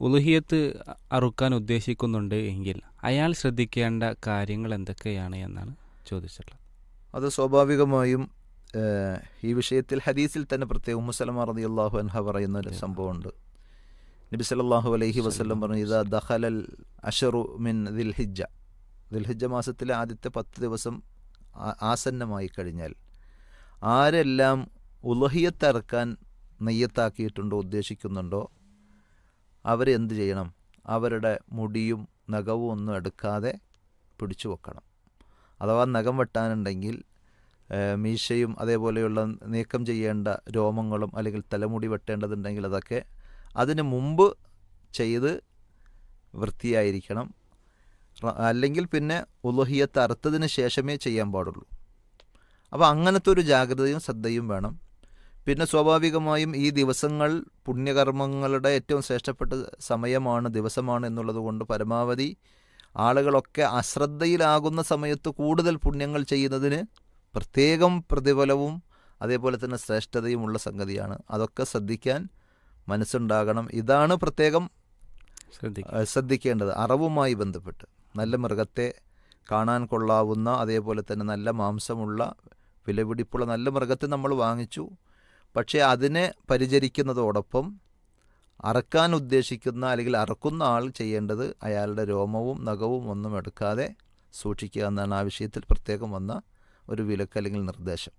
ഉലുഹിയത്ത് അറുക്കാൻ ഉദ്ദേശിക്കുന്നുണ്ട് എങ്കിൽ അയാൾ ശ്രദ്ധിക്കേണ്ട കാര്യങ്ങൾ എന്തൊക്കെയാണ് എന്നാണ് ചോദിച്ചിട്ടുള്ളത്. അത് സ്വാഭാവികമായും ഈ വിഷയത്തിൽ ഹദീസിൽ തന്നെ പ്രത്യേകം ഉമ്മസലമ റതി അള്ളാഹു അൻഹ പറയുന്ന ഒരു സംഭവമുണ്ട്. നബി സല്ലല്ലാഹു അലൈഹി വസ്ലം പറഞ്ഞു ഇതാ ദഹലൽ അഷറു മിൻ ദിൽഹിജ ദിൽഹിജ മാസത്തിലെ ആദ്യത്തെ പത്ത് ദിവസം ആസന്നമായി കഴിഞ്ഞാൽ ആരെല്ലാം ഉലഹിയത്തിറക്കാൻ നെയ്യത്താക്കിയിട്ടുണ്ടോ ഉദ്ദേശിക്കുന്നുണ്ടോ അവരെന്ത് ചെയ്യണം? അവരുടെ മുടിയും നഖവും ഒന്നും എടുക്കാതെ പിടിച്ചു വെക്കണം. അഥവാ നഖം വെട്ടാനുണ്ടെങ്കിൽ മീശയും അതേപോലെയുള്ള നീക്കം ചെയ്യേണ്ട രോമങ്ങളും അല്ലെങ്കിൽ തലമുടി വെട്ടേണ്ടതുണ്ടെങ്കിൽ അതൊക്കെ അതിന് മുമ്പ് ചെയ്ത് വൃത്തിയായിരിക്കണം. അല്ലെങ്കിൽ പിന്നെ ഉലഹിയത്ത് അറുത്തതിന് ശേഷമേ ചെയ്യാൻ പാടുള്ളൂ. അപ്പോൾ അങ്ങനത്തെ ഒരു ജാഗ്രതയും ശ്രദ്ധയും വേണം. പിന്നെ സ്വാഭാവികമായും ഈ ദിവസങ്ങൾ പുണ്യകർമ്മങ്ങളുടെ ഏറ്റവും ശ്രേഷ്ഠപ്പെട്ട സമയമാണ് ദിവസമാണ് എന്നുള്ളത് കൊണ്ട് പരമാവധി ആളുകളൊക്കെ അശ്രദ്ധയിലാകുന്ന സമയത്ത് കൂടുതൽ പുണ്യങ്ങൾ ചെയ്യുന്നതിന് പ്രത്യേകം പ്രതിഫലവും അതേപോലെ തന്നെ ശ്രേഷ്ഠതയുമുള്ള സംഗതിയാണ്. അതൊക്കെ ശ്രദ്ധിക്കാൻ മനസ്സുണ്ടാകണം. ഇതാണ് പ്രത്യേകം ശ്രദ്ധിക്കേണ്ടത്. അറവുമായി ബന്ധപ്പെട്ട്. നല്ല മൃഗത്തെ കാണാൻ കൊള്ളാവുന്ന അതേപോലെ തന്നെ നല്ല മാംസമുള്ള വിലപിടിപ്പുള്ള നല്ല മൃഗത്തെ നമ്മൾ വാങ്ങിച്ചു. പക്ഷേ അതിനെ പരിചരിക്കുന്നതോടൊപ്പം അറക്കാൻ ഉദ്ദേശിക്കുന്ന അല്ലെങ്കിൽ അറക്കുന്ന ആൾ ചെയ്യേണ്ടത് അയാളുടെ രോമവും നഖവും ഒന്നും എടുക്കാതെ സൂക്ഷിക്കുക എന്നാണ് ആ വിഷയത്തിൽ പ്രത്യേകം വന്ന ഒരു വിലക്ക് അല്ലെങ്കിൽ നിർദ്ദേശം.